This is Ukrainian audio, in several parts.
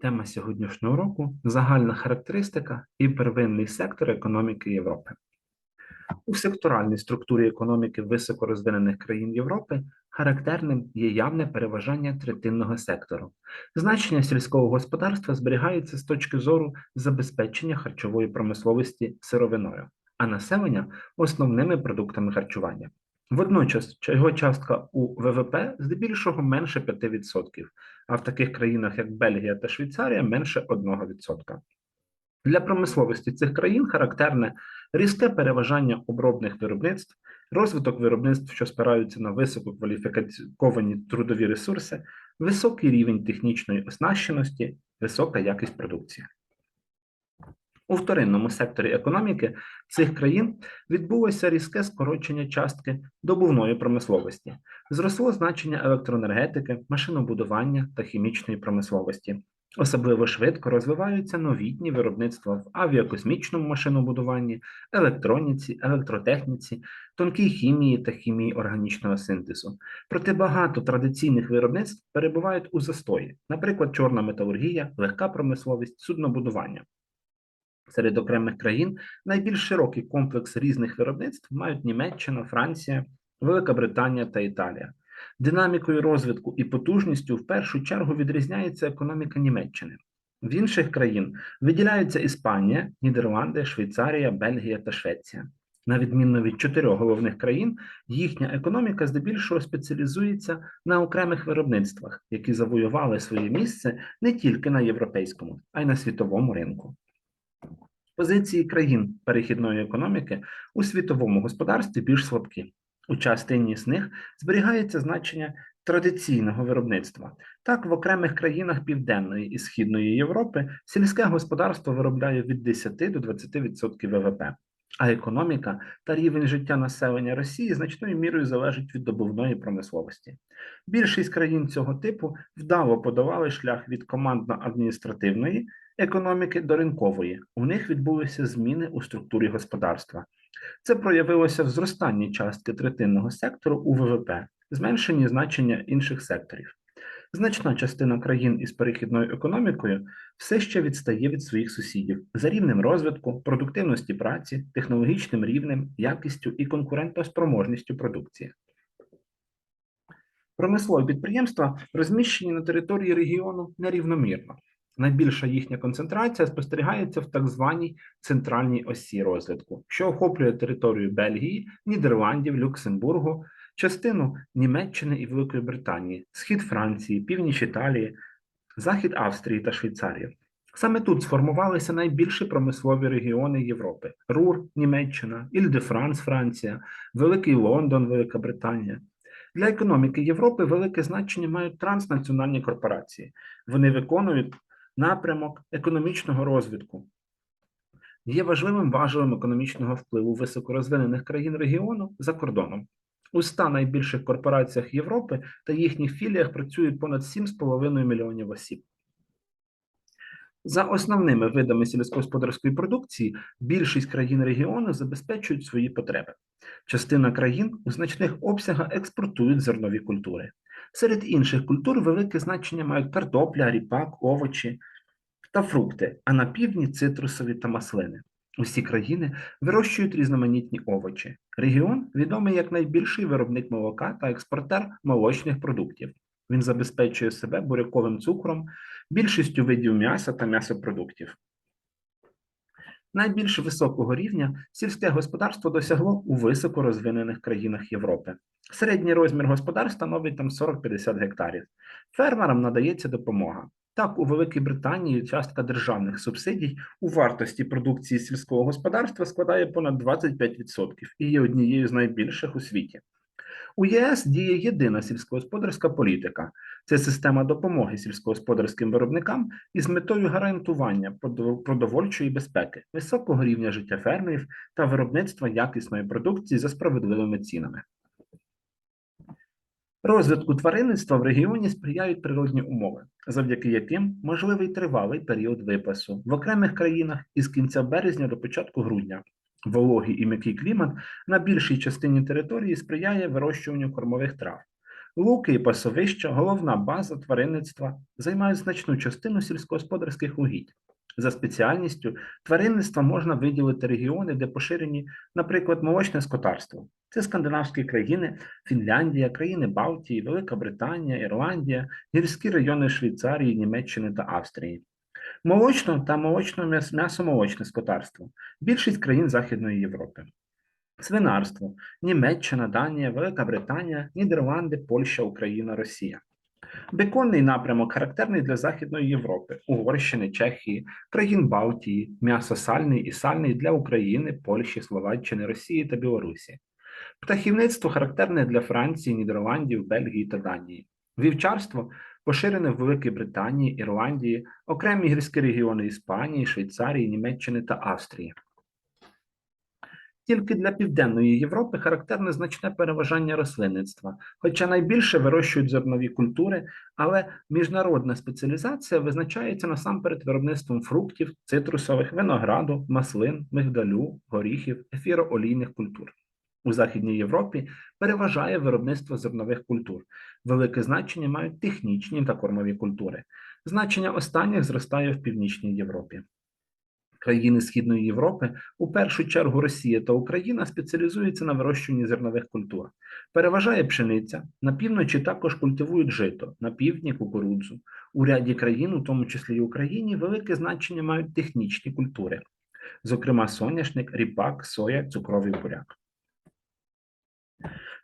Тема сьогоднішнього уроку загальна характеристика і первинний сектор економіки Європи. У секторальній структурі економіки високорозвинених країн Європи характерним є явне переважання третинного сектору. Значення сільського господарства зберігається з точки зору забезпечення харчової промисловості сировиною, а населення основними продуктами харчування. Водночас його частка у ВВП здебільшого менше 5%, а в таких країнах, як Бельгія та Швейцарія, менше 1%. Для промисловості цих країн характерне різке переважання обробних виробництв, розвиток виробництв, що спираються на висококваліфіковані трудові ресурси, високий рівень технічної оснащеності, висока якість продукції. У вторинному секторі економіки цих країн відбулося різке скорочення частки добувної промисловості, зросло значення електроенергетики, машинобудування та хімічної промисловості. Особливо швидко розвиваються новітні виробництва в авіакосмічному машинобудуванні, електроніці, електротехніці, тонкій хімії та хімії органічного синтезу. Проте багато традиційних виробництв перебувають у застої, наприклад, чорна металургія, легка промисловість, суднобудування. Серед окремих країн найбільш широкий комплекс різних виробництв мають Німеччина, Франція, Велика Британія та Італія. Динамікою розвитку і потужністю в першу чергу відрізняється економіка Німеччини. В інших країн виділяються Іспанія, Нідерланди, Швейцарія, Бельгія та Швеція. На відміну від чотирьох головних країн, їхня економіка здебільшого спеціалізується на окремих виробництвах, які завоювали своє місце не тільки на європейському, а й на світовому ринку. Позиції країн перехідної економіки у світовому господарстві більш слабкі. У частині з них зберігається значення традиційного виробництва. Так, в окремих країнах Південної і Східної Європи сільське господарство виробляє від 10 до 20% ВВП, а економіка та рівень життя населення Росії значною мірою залежить від добувної промисловості. Більшість країн цього типу вдало подавали шлях від командно-адміністративної економіки до ринкової. У них відбулися зміни у структурі господарства. Це проявилося в зростанні частки третинного сектору у ВВП, зменшенні значення інших секторів. Значна частина країн із перехідною економікою все ще відстає від своїх сусідів за рівнем розвитку, продуктивності праці, технологічним рівнем, якістю і конкурентоспроможністю продукції. Промислові підприємства розміщені на території регіону нерівномірно. Найбільша їхня концентрація спостерігається в так званій центральній осі розвитку, що охоплює територію Бельгії, Нідерландів, Люксембургу, частину Німеччини і Великої Британії, схід Франції, північ Італії, захід Австрії та Швейцарії. Саме тут сформувалися найбільші промислові регіони Європи: Рур, Німеччина, Іль-де-Франс, Франція, Великий Лондон, Велика Британія. Для економіки Європи велике значення мають транснаціональні корпорації. Вони виконують напрямок економічного розвитку. Є важливим важелем економічного впливу високорозвинених країн регіону за кордоном. У 100 найбільших корпораціях Європи та їхніх філіях працюють понад 7,5 мільйонів осіб. За основними видами сільськогосподарської продукції більшість країн регіону забезпечують свої потреби. Частина країн у значних обсягах експортують зернові культури. Серед інших культур велике значення мають картопля, ріпак, овочі та фрукти, а на півдні цитрусові та маслини. Усі країни вирощують різноманітні овочі. Регіон відомий як найбільший виробник молока та експортер молочних продуктів. Він забезпечує себе буряковим цукром, більшістю видів м'яса та м'ясопродуктів. Найбільш високого рівня сільське господарство досягло у високорозвинених країнах Європи. Середній розмір господарств становить там 40-50 гектарів. Фермерам надається допомога. Так, у Великій Британії частка державних субсидій у вартості продукції сільського господарства складає понад 25% і є однією з найбільших у світі. У ЄС діє єдина сільськогосподарська політика це система допомоги сільськогосподарським виробникам із метою гарантування продовольчої безпеки, високого рівня життя фермерів та виробництва якісної продукції за справедливими цінами. Розвитку тваринництва в регіоні сприяють природні умови, завдяки яким можливий тривалий період випасу в окремих країнах із кінця березня до початку грудня. Вологий і м'який клімат на більшій частині території сприяє вирощуванню кормових трав. Луки і пасовища, головна база тваринництва, займають значну частину сільськогосподарських угідь. За спеціальністю тваринництва можна виділити регіони, де поширені, наприклад, молочне скотарство. Це скандинавські країни, Фінляндія, країни Балтії, Велика Британія, Ірландія, гірські райони Швейцарії, Німеччини та Австрії. Молочно та молочно-м'ясомолочне скотарство більшість країн Західної Європи. Свинарство Німеччина, Данія, Велика Британія, Нідерланди, Польща, Україна, Росія. Беконний напрямок характерний для Західної Європи, Угорщини, Чехії, країн Балтії, м'ясо сальний і сальний для України, Польщі, Словаччини, Росії та Білорусі. Птахівництво характерне для Франції, Нідерландів, Бельгії та Данії. Вівчарство поширене в Великій Британії, Ірландії, окремі гірські регіони Іспанії, Швейцарії, Німеччини та Австрії. Тільки для Південної Європи характерне значне переважання рослинництва, хоча найбільше вирощують зернові культури, але міжнародна спеціалізація визначається насамперед виробництвом фруктів, цитрусових, винограду, маслин, мигдалю, горіхів, ефіроолійних культур. У Західній Європі переважає виробництво зернових культур. Велике значення мають технічні та кормові культури. Значення останніх зростає в Північній Європі. Країни Східної Європи, у першу чергу Росія та Україна, спеціалізуються на вирощуванні зернових культур. Переважає пшениця, на півночі також культивують жито, на півдні кукурудзу. У ряді країн, у тому числі й Україні, велике значення мають технічні культури, зокрема соняшник, ріпак, соя, цукровий буряк.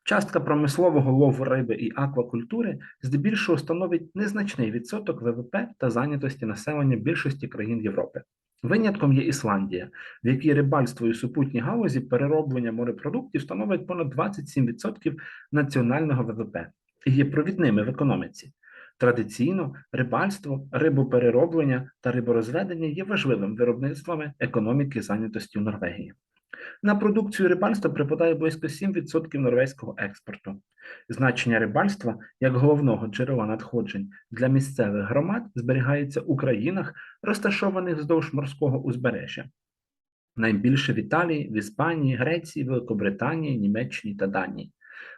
Частка промислового лову риби і аквакультури здебільшого становить незначний відсоток ВВП та зайнятості населення більшості країн Європи. Винятком є Ісландія, в якій рибальство і супутні галузі перероблення морепродуктів становить понад 27% національного ВВП і є провідними в економіці. Традиційно рибальство, рибоперероблення та риборозведення є важливим виробництвами економіки зайнятості в Норвегії. На продукцію рибальства припадає близько 7% норвезького експорту. Значення рибальства як головного джерела надходжень для місцевих громад зберігається у країнах, розташованих вздовж морського узбережжя. Найбільше в Італії, в Іспанії, Греції, Великобританії, Німеччині та Данії.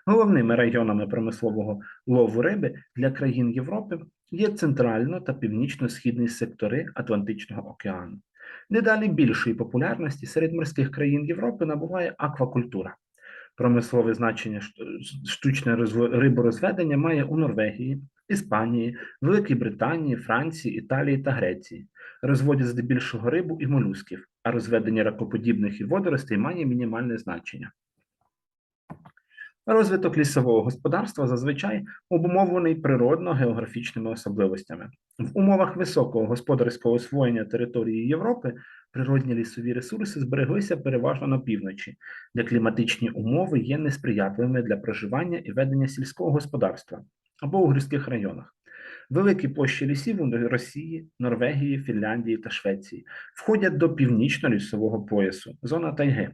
Головними районами промислового лову риби для країн Європи є центрально та північно-східні сектори Атлантичного океану. Дедалі більшої популярності серед морських країн Європи набуває аквакультура. Промислове значення штучне риборозведення має у Норвегії, Іспанії, Великій Британії, Франції, Італії та Греції. Розводять здебільшого рибу і молюсків, а розведення ракоподібних і водоростей має мінімальне значення. Розвиток лісового господарства зазвичай обумовлений природно-географічними особливостями. В умовах високого господарського освоєння території Європи природні лісові ресурси збереглися переважно на півночі, де кліматичні умови є несприятливими для проживання і ведення сільського господарства або у гірських районах. Великі площі лісів у Росії, Норвегії, Фінляндії та Швеції входять до північно-лісового поясу, зона тайги.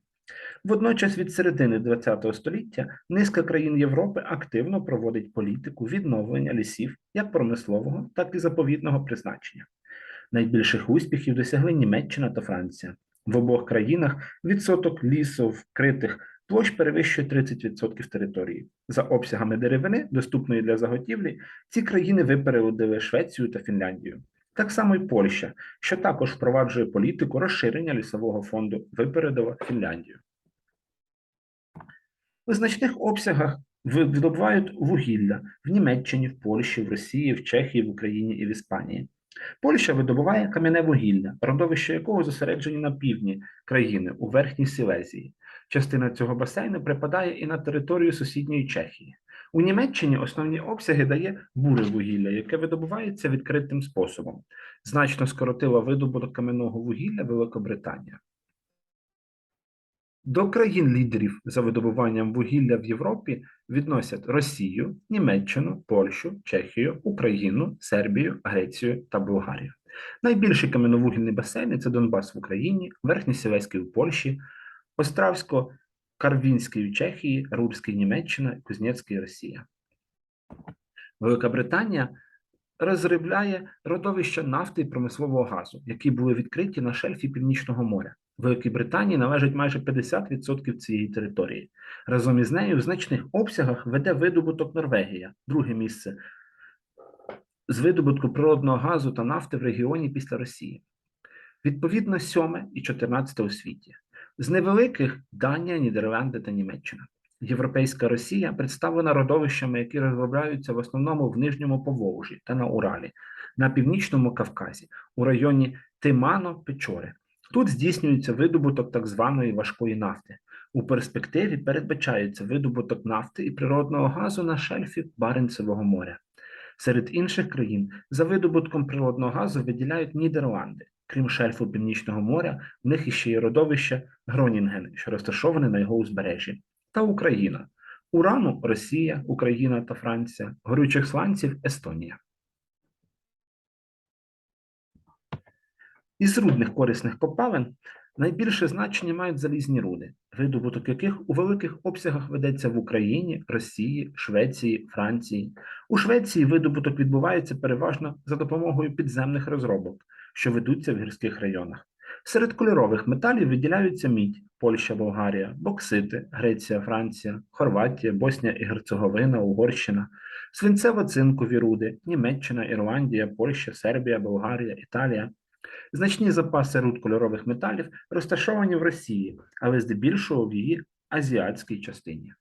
Водночас від середини ХХ століття низка країн Європи активно проводить політику відновлення лісів як промислового, так і заповідного призначення. Найбільших успіхів досягли Німеччина та Франція. В обох країнах відсоток лісу вкритих площ перевищує 30% території. За обсягами деревини, доступної для заготівлі, ці країни випередили Швецію та Фінляндію. Так само і Польща, що також впроваджує політику розширення лісового фонду, випередила Фінляндію. У значних обсягах видобувають вугілля в Німеччині, в Польщі, в Росії, в Чехії, в Україні і в Іспанії. Польща видобуває кам'яне вугілля, родовище якого зосереджені на півдні країни у Верхній Силезії. Частина цього басейну припадає і на територію сусідньої Чехії. У Німеччині основні обсяги дає буре вугілля, яке видобувається відкритим способом. Значно скоротила видобуток кам'яного вугілля Великобританія. До країн-лідерів за видобуванням вугілля в Європі відносять Росію, Німеччину, Польщу, Чехію, Україну, Сербію, Грецію та Болгарію. Найбільші кам'яновугільні басейни це Донбас в Україні, Верхній Сілеський у Польщі, Остравсько-Карвінський у Чехії, Рурський Німеччина, Кузнецький Росія. Велика Британія розробляє родовища нафти і промислового газу, які були відкриті на шельфі Північного моря. Великій Британії належить майже 50% цієї території. Разом із нею в значних обсягах веде видобуток Норвегія, друге місце з видобутку природного газу та нафти в регіоні після Росії. Відповідно, сьоме і 14 у світі. З невеликих Данія, Нідерланди та Німеччина. Європейська Росія представлена родовищами, які розробляються в основному в Нижньому Поволжі та на Уралі, на північному Кавказі, у районі Тимано-Печори. Тут здійснюється видобуток так званої важкої нафти. У перспективі передбачається видобуток нафти і природного газу на шельфі Баренцевого моря. Серед інших країн за видобутком природного газу виділяють Нідерланди. Крім шельфу Північного моря, в них іще є родовище Гронінген, що розташоване на його узбережжі, та Україна. Урану Росія, Україна та Франція, горючих сланців Естонія. Із рудних корисних копалин найбільше значення мають залізні руди, видобуток яких у великих обсягах ведеться в Україні, Росії, Швеції, Франції. У Швеції видобуток відбувається переважно за допомогою підземних розробок, що ведуться в гірських районах. Серед кольорових металів виділяються мідь, Польща, Болгарія, боксити, Греція, Франція, Хорватія, Боснія і Герцеговина, Угорщина, свинцево-цинкові руди, Німеччина, Ірландія, Польща, Сербія, Болгарія, Італія. Значні запаси руд кольорових металів розташовані в Росії, але здебільшого в її азіатській частині.